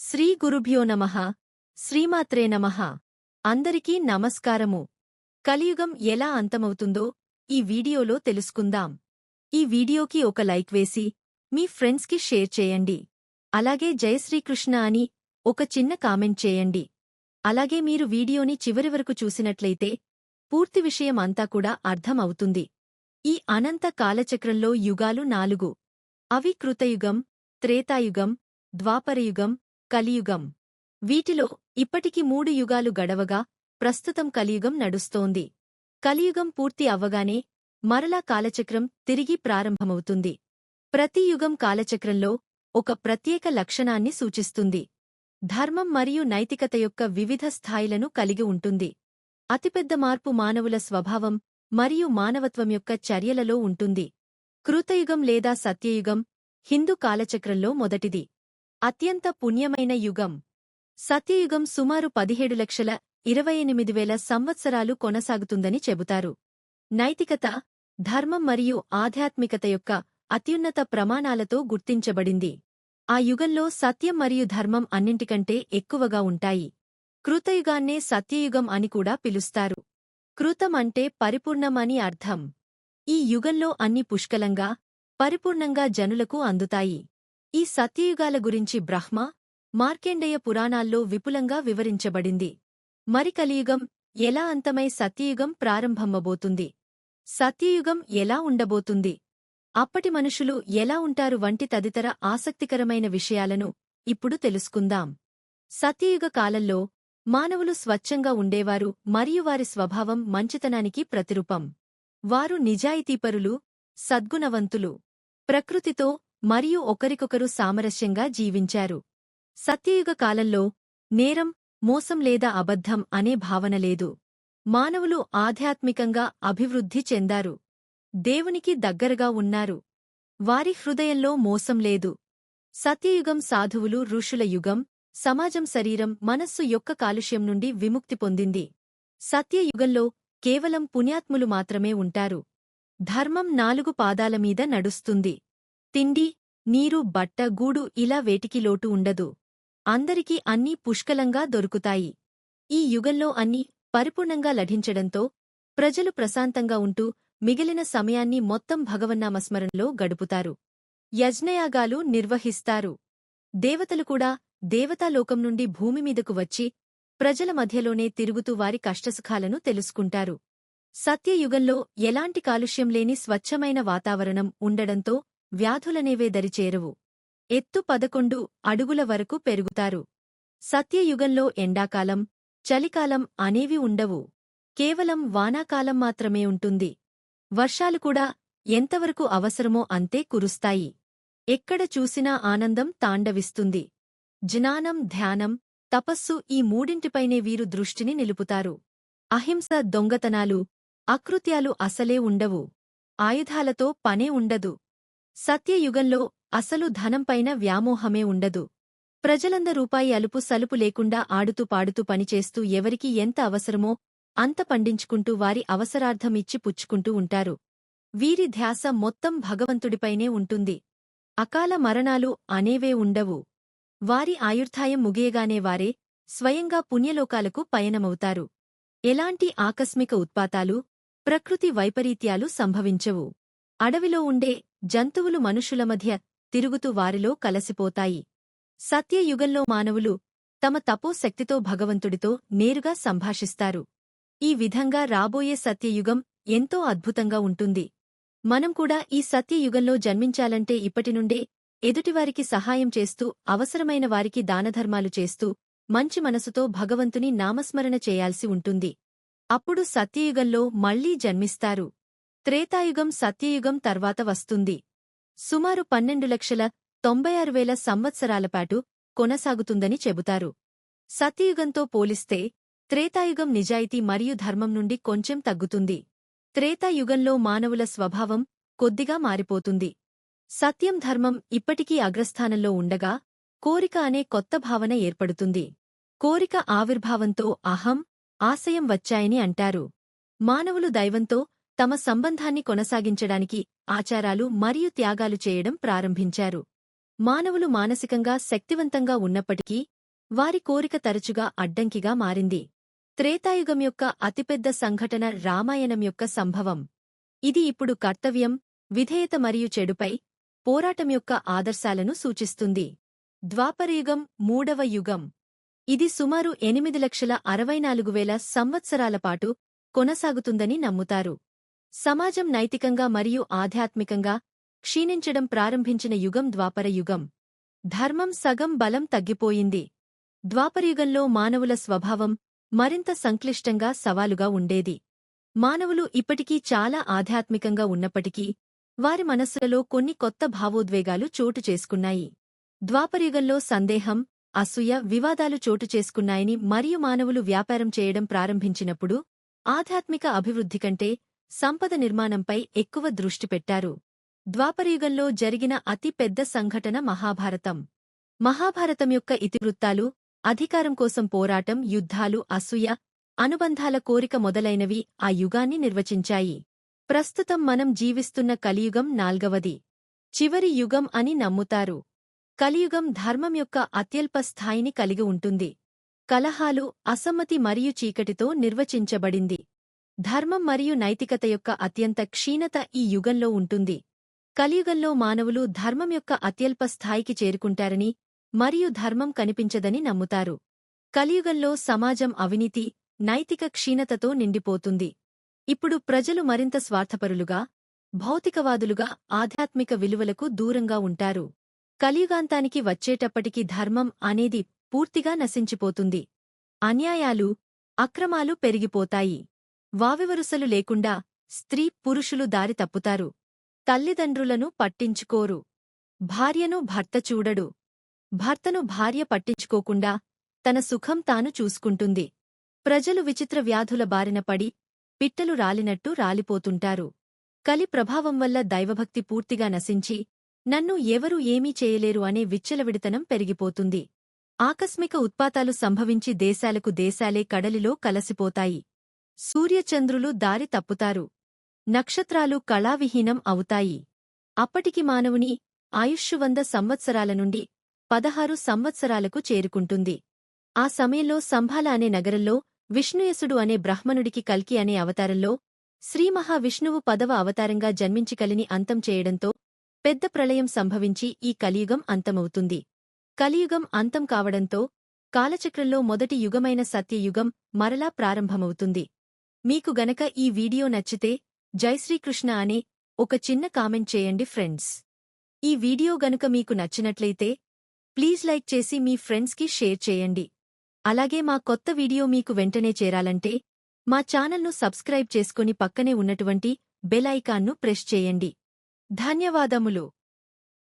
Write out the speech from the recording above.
శ్రీ గురుభ్యో నమః. శ్రీమాత్రే నమ. అందరికీ నమస్కారము. కలియుగం ఎలా అంతమవుతుందో ఈ వీడియోలో తెలుసుకుందాం. ఈ వీడియోకి ఒక లైక్ వేసి మీ ఫ్రెండ్స్కి షేర్ చేయండి. అలాగే జయ శ్రీకృష్ణ అని ఒక చిన్న కామెంట్ చేయండి. అలాగే మీరు వీడియోని చివరి వరకు చూసినట్లయితే పూర్తి విషయం అంతా కూడా అర్థం అవుతుంది ఈ అనంత కాలచక్రంలో యుగాలు నాలుగు. అవి కృతయుగం త్రేతాయుగం ద్వాపరయుగం కలియుగం. వీటిలో ఇప్పటికి మూడు యుగాలు గడవగా ప్రస్తుతం కలియుగం నడుస్తోంది. కలియుగం పూర్తి అవ్వగానే మరలా కాలచక్రం తిరిగి ప్రారంభమవుతుంది. ప్రతి యుగం కాలచక్రంలో ఒక ప్రత్యేక లక్షణాన్ని సూచిస్తుంది. ధర్మం మరియు నైతికత యొక్క వివిధ స్థాయిలను కలిగి ఉంటుంది. అతిపెద్ద మార్పు మానవుల స్వభావం మరియు మానవత్వం యొక్క చర్యలలో ఉంటుంది. కృతయుగం లేదా సత్యయుగం హిందూ కాలచక్రంలో మొదటిది. అత్యంత పుణ్యమైన యుగం. సత్యయుగం సుమారు పదిహేడు లక్షల ఇరవై ఎనిమిది వేల సంవత్సరాలు కొనసాగుతుందని చెబుతారు. నైతికత ధర్మం మరియు ఆధ్యాత్మికత యొక్క అత్యున్నత ప్రమాణాలతో గుర్తించబడింది. ఆ యుగంలో సత్యం మరియు ధర్మం అన్నింటికంటే ఎక్కువగా ఉంటాయి. కృతయుగాన్నే సత్యయుగం అని కూడా పిలుస్తారు. కృతం అంటే పరిపూర్ణం అని అర్థం. ఈ యుగంలో అన్ని పుష్కలంగా పరిపూర్ణంగా జనులకు అందుతాయి. ఈ సత్యయుగాల గురించి బ్రహ్మ మార్కెండేయ పురాణాల్లో విపులంగా వివరించబడింది. మరి కలియుగం ఎలా అంతమై సత్యయుగం ప్రారంభమబోతుంది? సత్యయుగం ఎలా ఉండబోతుంది? అప్పటి మనుషులు ఎలా ఉంటారు వంటి తదితర ఆసక్తికరమైన విషయాలను ఇప్పుడు తెలుసుకుందాం. సత్యయుగ కాలంలో మానవులు స్వచ్ఛంగా ఉండేవారు మరియు వారి స్వభావం మంచితనానికి ప్రతిరూపం. వారు నిజాయితీపరులు సద్గుణవంతులు. ప్రకృతితో మరియు ఒకరికొకరు సామరస్యంగా జీవించారు. సత్యయుగ కాలంలో నేరం మోసం లేదా అబద్ధం అనే భావన లేదు. మానవులు ఆధ్యాత్మికంగా అభివృద్ధి చెందారు. దేవునికి దగ్గరగా ఉన్నారు. వారి హృదయంలో మోసం లేదు. సత్యయుగం సాధువులు ఋషుల యుగం సమాజం శరీరం మనస్సు యొక్క కాలుష్యం నుండి విముక్తి పొందింది. సత్యయుగంలో కేవలం పుణ్యాత్ములు మాత్రమే ఉంటారు. ధర్మం నాలుగు పాదాలమీద నడుస్తుంది. తిండి నీరు బట్ట గూడు ఇలా వేటికి లోటు ఉండదు. అందరికీ అన్నీ పుష్కలంగా దొరుకుతాయి. ఈ యుగంలో అన్నీ పరిపూర్ణంగా లభించడంతో ప్రజలు ప్రశాంతంగా ఉంటూ మిగిలిన సమయాన్ని మొత్తం భగవన్నామస్మరణలో గడుపుతారు. యజ్ఞయాగాలు నిర్వహిస్తారు. దేవతలు కూడా దేవతాలోకం నుండి భూమిమీదకు వచ్చి ప్రజల మధ్యలోనే తిరుగుతూ వారి కష్టసుఖాలను తెలుసుకుంటారు. సత్యయుగంలో ఎలాంటి కాలుష్యం లేని స్వచ్ఛమైన వాతావరణం ఉండడంతో వ్యాధులనేవే దరిచేరవు. ఎత్తు పదకొండు అడుగుల వరకు పెరుగుతారు. సత్యయుగంలో ఎండాకాలం చలికాలం అనేవి ఉండవు. కేవలం వానాకాలం మాత్రమే ఉంటుంది. వర్షాలు కూడా ఎంతవరకు అవసరమో అంతే కురుస్తాయి. ఎక్కడ చూసినా ఆనందం తాండవిస్తుంది. జ్ఞానం ధ్యానం తపస్సు ఈ మూడింటిపైనే వీరు దృష్టిని నిలుపుతారు. అహింస దొంగతనాలు అకృత్యాలు అసలే ఉండవు. ఆయుధాలతో పనే ఉండదు. సత్యయుగంలో అసలు ధనంపైన వ్యామోహమే ఉండదు. ప్రజలంద రూపాయి అలుపు సలుపు లేకుండా ఆడుతూ పాడుతూ పనిచేస్తూ ఎవరికి ఎంత అవసరమో అంత పండించుకుంటూ వారి అవసరార్థం ఇచ్చి పుచ్చుకుంటూ ఉంటారు. వీరి ధ్యాస మొత్తం భగవంతుడిపైనే ఉంటుంది. అకాల మరణాలు అనేవే ఉండవు. వారి ఆయుర్ధాయం ముగియగానే వారే స్వయంగా పుణ్యలోకాలకు పయనమవుతారు. ఎలాంటి ఆకస్మిక ఉత్పాతాలు ప్రకృతి వైపరీత్యాలు సంభవించవు. అడవిలో ఉండే జంతువులు మనుషుల మధ్య తిరుగుతూ వారిలో కలసిపోతాయి. సత్యయుగంలో మానవులు తమ తపోశక్తితో భగవంతుడితో నేరుగా సంభాషిస్తారు. ఈ విధంగా రాబోయే సత్యయుగం ఎంతో అద్భుతంగా ఉంటుంది. మనం కూడా ఈ సత్యయుగంలో జన్మించాలంటే ఇప్పటినుండే ఎదుటివారికి సహాయం చేస్తూ అవసరమైన వారికి దానధర్మాలు చేస్తూ మంచి మనసుతో భగవంతుని నామస్మరణ చేయాల్సి ఉంటుంది. అప్పుడు సత్యయుగంలో మళ్ళీ జన్మిస్తారు. త్రేతాయుగం సత్యయుగం తర్వాత వస్తుంది. సుమారు పన్నెండు లక్షల తొంభై ఆరు వేల సంవత్సరాలపాటు కొనసాగుతుందని చెబుతారు. సత్యయుగంతో పోలిస్తే త్రేతాయుగం నిజాయితీ మరియు ధర్మం నుండి కొంచెం తగ్గుతుంది. త్రేతాయుగంలో మానవుల స్వభావం కొద్దిగా మారిపోతుంది. సత్యం ధర్మం ఇప్పటికీ అగ్రస్థానంలో ఉండగా కోరిక అనే కొత్త భావన ఏర్పడుతుంది. కోరిక ఆవిర్భావంతో అహం ఆశయం వచ్చాయని అంటారు. మానవులు దైవంతో తమ సంబంధాన్ని కొనసాగించడానికి ఆచారాలు మరియు త్యాగాలు చేయడం ప్రారంభించారు. మానవులు మానసికంగా శక్తివంతంగా ఉన్నప్పటికీ వారి కోరిక తరచుగా అడ్డంకిగా మారింది. త్రేతాయుగం యొక్క అతిపెద్ద సంఘటన రామాయణం యొక్క సంభవం. ఇది ఇప్పుడు కర్తవ్యం విధేయత మరియు చెడుపై పోరాటం యొక్క ఆదర్శాలను సూచిస్తుంది. ద్వాపరయుగం మూడవ యుగం. ఇది సుమారు ఎనిమిది లక్షల అరవై నాలుగు వేల సంవత్సరాల పాటు కొనసాగుతుందని నమ్ముతారు. సమాజం నైతికంగా మరియు ఆధ్యాత్మికంగా క్షీణించడం ప్రారంభించిన యుగం ద్వాపర యుగం. ధర్మం సగం బలం తగ్గిపోయింది. ద్వాపరయుగంలో మానవుల స్వభావం మరింత సంక్లిష్టంగా సవాలుగా ఉండేది. మానవులు ఇప్పటికీ చాలా ఆధ్యాత్మికంగా ఉన్నప్పటికీ వారి మనస్సులలో కొన్ని కొత్త భావోద్వేగాలు చోటు చేసుకున్నాయి. ద్వాపరయుగంలో సందేహం అసూయ వివాదాలు చోటు చేసుకున్నాయని మరియు మానవులు వ్యాపారం చేయడం ప్రారంభించినప్పుడు ఆధ్యాత్మిక అభివృద్ధి కంటే సంపద నిర్మాణంపై ఎక్కువ దృష్టి పెట్టారు. ద్వాపరయుగంలో జరిగిన అతి పెద్ద సంఘటన మహాభారతం. మహాభారతం యొక్క ఇతివృత్తాలు అధికారం కోసం పోరాటం యుద్ధాలు అసూయ అనుబంధాల కోరిక మొదలైనవి ఆ యుగాన్ని నిర్వచించాయి. ప్రస్తుతం మనం జీవిస్తున్న కలియుగం నాల్గవది. చివరి యుగం అని నమ్ముతారు. కలియుగం ధర్మం యొక్క అత్యల్ప స్థాయిని కలిగి ఉంటుంది. కలహాలు అసమ్మతి మరియు చీకటితో నిర్వచించబడింది. ధర్మం మరియు నైతికత యొక్క అత్యంత క్షీణత ఈ యుగంలో ఉంటుంది. కలియుగంలో మానవులు ధర్మం యొక్క అత్యల్ప స్థాయికి చేరుకుంటారని మరియు ధర్మం కనిపించదని నమ్ముతారు. కలియుగంలో సమాజం అవినీతి నైతిక క్షీణతతో నిండిపోతుంది. ఇప్పుడు ప్రజలు మరింత స్వార్థపరులుగా భౌతికవాదులుగా ఆధ్యాత్మిక విలువలకు దూరంగా ఉంటారు. కలియుగాంతానికి వచ్చేటప్పటికి ధర్మం అనేది పూర్తిగా నశించిపోతుంది. అన్యాయాలు అక్రమాలు పెరిగిపోతాయి. వావివరుసలు లేకుండా స్త్రీ పురుషులు దారి తప్పుతారు. తల్లిదండ్రులను పట్టించుకోరు. భార్యను భర్త చూడడు. భర్తను భార్య పట్టించుకోకుండా తన సుఖం తాను చూసుకుంటుంది. ప్రజలు విచిత్ర వ్యాధుల బారిన పడి పిట్టలు రాలినట్టు రాలిపోతుంటారు. కలి ప్రభావం వల్ల దైవభక్తి పూర్తిగా నశించి నన్ను ఎవరూ ఏమీ చేయలేరు అనే విచ్చలవిడితనం పెరిగిపోతుంది. ఆకస్మిక ఉత్పాతాలు సంభవించి దేశాలకు దేశాలే కడలిలో కలసిపోతాయి. సూర్యచంద్రులు దారి తప్పుతారు. నక్షత్రాలు కళావిహీనం అవుతాయి. అప్పటికి మానవుని ఆయుష్షు వంద సంవత్సరాల నుండి పదహారు సంవత్సరాలకు చేరుకుంటుంది. ఆ సమయంలో సంభాల అనే నగరంలో విష్ణుయసుడు అనే బ్రాహ్మణుడికి కల్కి అనే అవతారంలో శ్రీమహావిష్ణువు పదవ అవతారంగా జన్మించి కలిని అంతం చేయడంతో పెద్ద ప్రళయం సంభవించి ఈ కలియుగం అంతమవుతుంది. కలియుగం అంతం కావడంతో కాలచక్రంలో మొదటి యుగమైన సత్యయుగం మరలా ప్రారంభమవుతుంది. మీకు గనక ఈ వీడియో నచ్చితే జైశ్రీకృష్ణ అనే ఒక చిన్న కామెంట్ చేయండి ఫ్రెండ్స్. ఈ వీడియో గనుక మీకు నచ్చినట్లయితే ప్లీజ్ లైక్ చేసి మీ ఫ్రెండ్స్కి షేర్ చేయండి. అలాగే మా కొత్త వీడియో మీకు వెంటనే చేరాలంటే మా ఛానల్ను సబ్స్క్రైబ్ చేసుకుని పక్కనే ఉన్నటువంటి బెల్ ఐకాన్ను ప్రెస్ చేయండి. ధన్యవాదములు.